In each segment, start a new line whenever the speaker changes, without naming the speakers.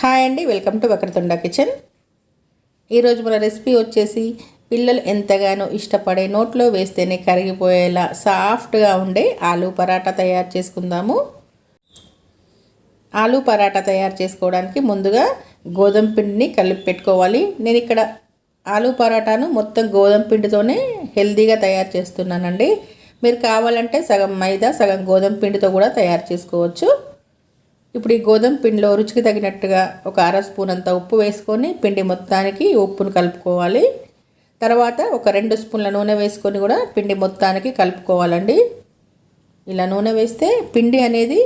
Hi అండి welcome to Vakratunda kitchen. ఈరోజు మన రెసిపీ వచ్చేసి పిల్లలు ఎంతగానో ఇష్టపడే నోట్లో వేస్తేనే కరిగిపోయేలా సాఫ్ట్గా ఉండే ఆలూ పరాటా తయారు చేసుకుందాము. ఆలూ పరాటా తయారు చేసుకోవడానికి ముందుగా గోధుమ పిండిని కలిపి పెట్టుకోవాలి. నేను ఇక్కడ ఆలూ పరాటాను మొత్తం గోధుమ పిండితోనే హెల్తీగా తయారు చేస్తున్నానండి. మీరు కావాలంటే సగం మైదా సగం గోధుమ పిండితో కూడా తయారు చేసుకోవచ్చు. ఇప్పుడు ఈ గోధుమ పిండిలో రుచికి తగినట్టుగా ఒక అర స్పూన్ అంత ఉప్పు వేసుకొని పిండి మొత్తానికి ఉప్పును కలుపుకోవాలి. తర్వాత ఒక రెండు స్పూన్ల నూనె వేసుకొని కూడా పిండి మొత్తానికి కలుపుకోవాలండి. ఇలా నూనె వేస్తే పిండి అనేది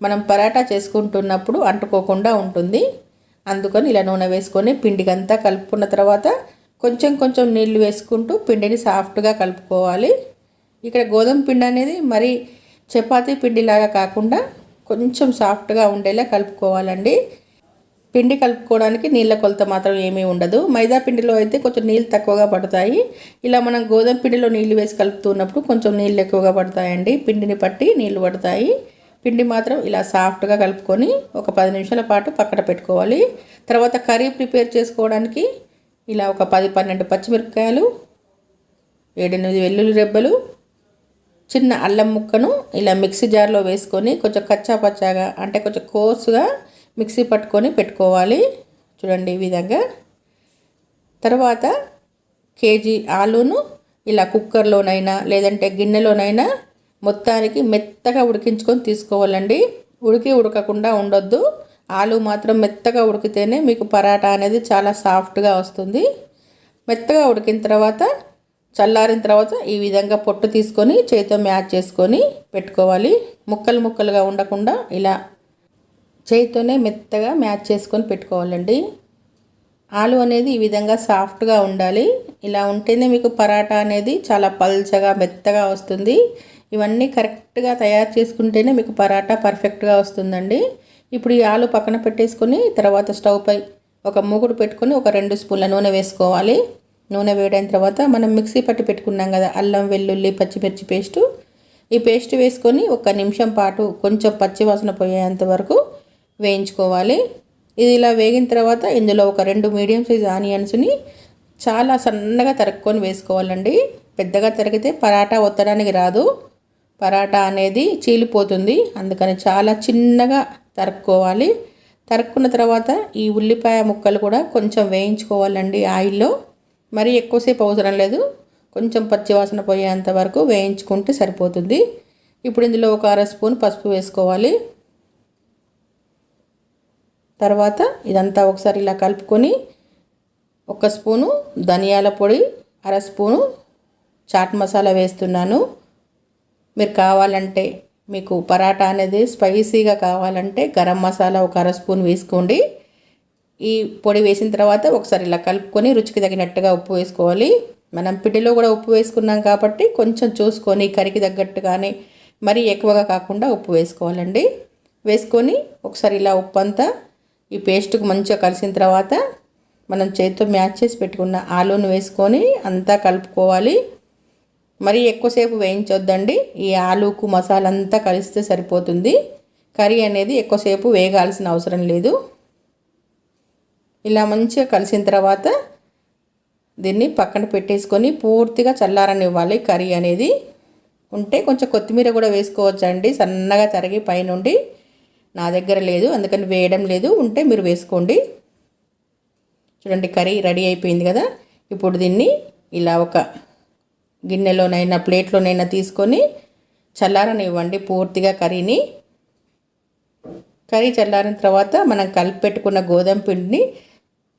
మనం పరాటా చేసుకుంటున్నప్పుడు అంటుకోకుండా ఉంటుంది. అందుకని ఇలా నూనె వేసుకొని పిండికంతా కలుపుకున్న తర్వాత కొంచెం కొంచెం నీళ్ళు వేసుకుంటూ పిండిని సాఫ్ట్గా కలుపుకోవాలి. ఇక్కడ గోధుమ పిండి అనేది మరి చపాతీ పిండిలాగా కాకుండా కొంచెం సాఫ్ట్గా ఉండేలా కలుపుకోవాలండి. పిండి కలుపుకోవడానికి నీళ్ళ కొలత మాత్రం ఏమీ ఉండదు. మైదా పిండిలో అయితే కొంచెం నీళ్ళు తక్కువగా పడతాయి. ఇలా మనం గోధుమ పిండిలో నీళ్ళు వేసి కలుపుతున్నప్పుడు కొంచెం నీళ్ళు ఎక్కువగా పడతాయండి. పిండిని పట్టి నీళ్ళు పడతాయి. పిండి మాత్రం ఇలా సాఫ్ట్గా కలుపుకొని ఒక పది నిమిషాల పాటు పక్కన పెట్టుకోవాలి. తర్వాత కర్రీ ప్రిపేర్ చేసుకోవడానికి ఇలా ఒక పది పన్నెండు పచ్చిమిరపకాయలు ఏడెనిమిది వెల్లుల్లి రెబ్బలు చిన్న అల్లం ముక్కను ఇలా మిక్సీ జార్లో వేసుకొని కొంచెం కచ్చా పచ్చాగా అంటే కొంచెం కోసుగా మిక్సీ పట్టుకొని పెట్టుకోవాలి. చూడండి ఈ విధంగా. తర్వాత కేజీ ఆలూను ఇలా కుక్కర్లోనైనా లేదంటే గిన్నెలోనైనా మొత్తానికి మెత్తగా ఉడికించుకొని తీసుకోవాలండి. ఉడికి ఉడకకుండా ఉండొద్దు. ఆలు మాత్రం మెత్తగా ఉడికితేనే మీకు పరాటా అనేది చాలా సాఫ్ట్గా వస్తుంది. మెత్తగా ఉడికిన తర్వాత చల్లారిన తర్వాత ఈ విధంగా పొట్టు తీసుకొని చేతితో మ్యాచ్ చేసుకొని పెట్టుకోవాలి. ముక్కలు ముక్కలుగా ఉండకుండా ఇలా చేతితోనే మెత్తగా మ్యాచ్ చేసుకొని పెట్టుకోవాలండి. ఆలు అనేది ఈ విధంగా సాఫ్ట్గా ఉండాలి. ఇలా ఉంటేనే మీకు పరాటా అనేది చాలా పల్చగా మెత్తగా వస్తుంది. ఇవన్నీ కరెక్ట్గా తయారు చేసుకుంటేనే మీకు పరాటా పర్ఫెక్ట్గా వస్తుందండి. ఇప్పుడు ఈ ఆలు పక్కన పెట్టేసుకొని తర్వాత స్టవ్ పై ఒక మూగుడు పెట్టుకొని ఒక రెండు స్పూన్ల నూనె వేసుకోవాలి. నూనె వేడైన తర్వాత మనం మిక్సీ పట్టి పెట్టుకున్నాం కదా అల్లం వెల్లుల్లి పచ్చిమిర్చి పేస్టు. ఈ పేస్ట్ వేసుకొని ఒక నిమిషం పాటు కొంచెం పచ్చి వాసన పోయేంత వరకు వేయించుకోవాలి. ఇది ఇలా వేగిన తర్వాత ఇందులో ఒక రెండు మీడియం సైజ్ ఆనియన్స్ని చాలా సన్నగా తరుక్కొని వేసుకోవాలండి. పెద్దగా తరిగితే పరాటా ఒత్తడానికి రాదు. పరాటా అనేది చీలిపోతుంది అందుకని చాలా చిన్నగా తరుక్కోవాలి. తరుక్కున్న తర్వాత ఈ ఉల్లిపాయ ముక్కలు కూడా కొంచెం వేయించుకోవాలండి ఆయిల్లో. మరీ ఎక్కువసేపు అవసరం లేదు. కొంచెం పచ్చివాసన పోయేంత వరకు వేయించుకుంటే సరిపోతుంది. ఇప్పుడు ఇందులో ఒక అర స్పూన్ పసుపు వేసుకోవాలి. తర్వాత ఇదంతా ఒకసారి ఇలా కలుపుకొని ఒక స్పూను ధనియాల పొడి అర స్పూను చాట్ మసాలా వేస్తున్నాను. మీరు కావాలంటే మీకు పరాటా అనేది స్పైసీగా కావాలంటే గరం మసాలా ఒక అర స్పూన్ వేసుకోండి. ఈ పొడి వేసిన తర్వాత ఒకసారి ఇలా కలుపుకొని రుచికి తగినట్టుగా ఉప్పు వేసుకోవాలి. మనం పిటిలో కూడా ఉప్పు వేసుకున్నాం కాబట్టి కొంచెం చూసుకొని కరికి తగ్గట్టుగానే మరీ ఎక్కువగా కాకుండా ఉప్పు వేసుకోవాలండి. వేసుకొని ఒకసారి ఇలా ఉప్పు అంతా ఈ పేస్ట్కి మంచిగా కలిసిన తర్వాత మనం చేతితో మ్యాచ్ చేసి పెట్టుకున్న ఆలూను వేసుకొని అంతా కలుపుకోవాలి. మరీ ఎక్కువసేపు వేయించొద్దండి. ఈ ఆలూకు మసాలంతా కలిస్తే సరిపోతుంది. కర్రీ అనేది ఎక్కువసేపు వేగాల్సిన అవసరం లేదు. ఇలా మంచిగా కలిసిన తర్వాత దీన్ని పక్కన పెట్టేసుకొని పూర్తిగా చల్లారనివ్వాలి. కర్రీ అనేది ఉంటే కొంచెం కొత్తిమీర కూడా వేసుకోవచ్చండి. సన్నగా తరిగి పైనుండి నా దగ్గర లేదు అందుకని వేయడం లేదు. ఉంటే మీరు వేసుకోండి. చూడండి కర్రీ రెడీ అయిపోయింది కదా. ఇప్పుడు దీన్ని ఇలా ఒక గిన్నెలోనైనా ప్లేట్లోనైనా తీసుకొని చల్లారనివ్వండి పూర్తిగా కర్రీని. కర్రీ చల్లారిన తర్వాత మనం కలిపి పెట్టుకున్న గోధుమ పిండిని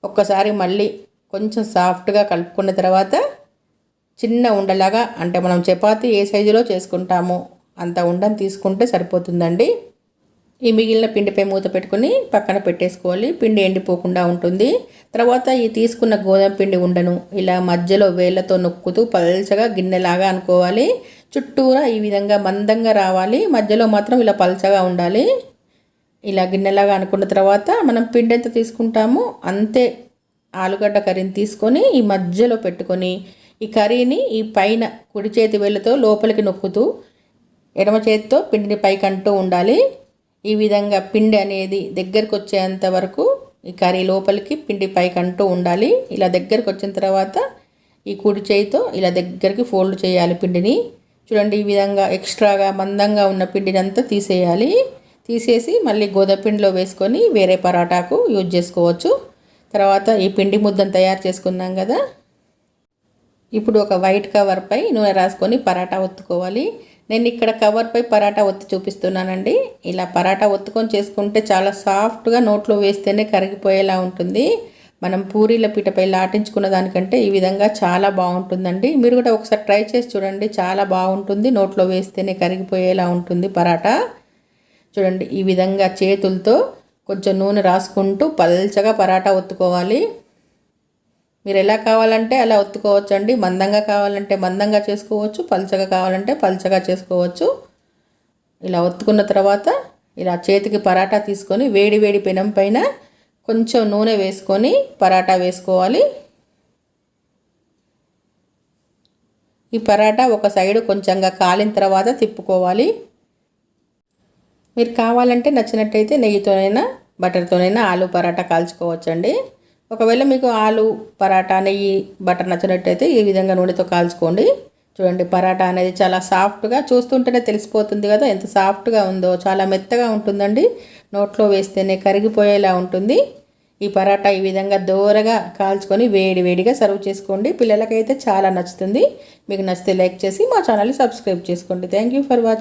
ఒక్కసారి మళ్ళీ కొంచెం సాఫ్ట్గా కలుపుకున్న తర్వాత చిన్న ఉండలాగా అంటే మనం చపాతి ఏ సైజులో చేసుకుంటామో అంత ఉండని తీసుకుంటే సరిపోతుందండి. ఈ మిగిలిన పిండిపై మూత పెట్టుకుని పక్కన పెట్టేసుకోవాలి. పిండి ఎండిపోకుండా ఉంటుంది. తర్వాత ఈ తీసుకున్న గోధుమ పిండి ఉండను. ఇలా మధ్యలో వేళ్ళతో నొక్కుతూ పల్చగా గిన్నెలాగా అనుకోవాలి. చుట్టూరా ఈ విధంగా మందంగా రావాలి. మధ్యలో మాత్రం ఇలా పల్చగా ఉండాలి. ఇలా గిన్నెలాగా అనుకున్న తర్వాత మనం పిండి ఎంత తీసుకుంటామో అంతే ఆలుగడ్డ కర్రీని తీసుకొని ఈ మధ్యలో పెట్టుకొని ఈ కర్రీని ఈ పైన కుడి చేతి వేళ్ళతో లోపలికి నొక్కుతూ ఎడమ చేతితో పిండిని పైకి అంటూ ఉండాలి. ఈ విధంగా పిండి అనేది దగ్గరకు వచ్చేంత వరకు ఈ కర్రీ లోపలికి పిండి పైకి అంటూ ఉండాలి. ఇలా దగ్గరకు వచ్చిన తర్వాత ఈ కుడి చేయితో ఇలా దగ్గరికి ఫోల్డ్ చేయాలి పిండిని. చూడండి ఈ విధంగా ఎక్స్ట్రాగా మందంగా ఉన్న పిండిని అంతా తీసేయాలి. తీసేసి మళ్ళీ గోధుమపిండిలో వేసుకొని వేరే పరాటాకు యూజ్ చేసుకోవచ్చు. తర్వాత ఈ పిండి ముద్దను తయారు చేసుకున్నాం కదా. ఇప్పుడు ఒక వైట్ కవర్పై నూనె రాసుకొని పరాటా ఒత్తుకోవాలి. నేను ఇక్కడ కవర్పై పరాటా ఒత్తి చూపిస్తున్నానండి. ఇలా పరాటా ఒత్తుకొని చేసుకుంటే చాలా సాఫ్ట్గా నోట్లో వేస్తేనే కరిగిపోయేలా ఉంటుంది. మనం పూరీల పీటపై లాటించుకున్న దానికంటే ఈ విధంగా చాలా బాగుంటుందండి. మీరు కూడా ఒకసారి ట్రై చేసి చూడండి. చాలా బాగుంటుంది. నోట్లో వేస్తేనే కరిగిపోయేలా ఉంటుంది పరాటా. చూడండి ఈ విధంగా చేతులతో కొంచెం నూనె రాసుకుంటూ పల్చగా పరాటా ఒత్తుకోవాలి. మీరు ఎలా కావాలంటే అలా ఒత్తుకోవచ్చు అండి మందంగా కావాలంటే మందంగా చేసుకోవచ్చు పల్చగా కావాలంటే పల్చగా చేసుకోవచ్చు. ఇలా ఒత్తుకున్న తర్వాత ఇలా చేతికి పరాటా తీసుకొని వేడి వేడి పెనం పైన కొంచెం నూనె వేసుకొని పరాటా వేసుకోవాలి. ఈ పరాటా ఒక సైడు కొంచెంగా కాలిన తర్వాత తిప్పుకోవాలి. మీరు కావాలంటే నచ్చినట్టయితే నెయ్యితోనైనా బటర్తోనైనా ఆలు పరాటా కాల్చుకోవచ్చండి. ఒకవేళ మీకు ఆలు పరాటా నెయ్యి బటర్ నచ్చినట్టయితే ఈ విధంగా నూనెతో కాల్చుకోండి. చూడండి పరాటా అనేది చాలా సాఫ్ట్గా చూస్తుంటేనే తెలిసిపోతుంది కదా ఎంత సాఫ్ట్గా ఉందో చాలా మెత్తగా ఉంటుందండి. నోట్లో వేస్తేనే కరిగిపోయేలా ఉంటుంది. ఈ పరాటా ఈ విధంగా దోరగా కాల్చుకొని వేడి వేడిగా సర్వ్ చేసుకోండి. పిల్లలకైతే చాలా నచ్చుతుంది. మీకు నచ్చితే లైక్ చేసి మా ఛానల్ని సబ్స్క్రైబ్ చేసుకోండి. Thank you for watching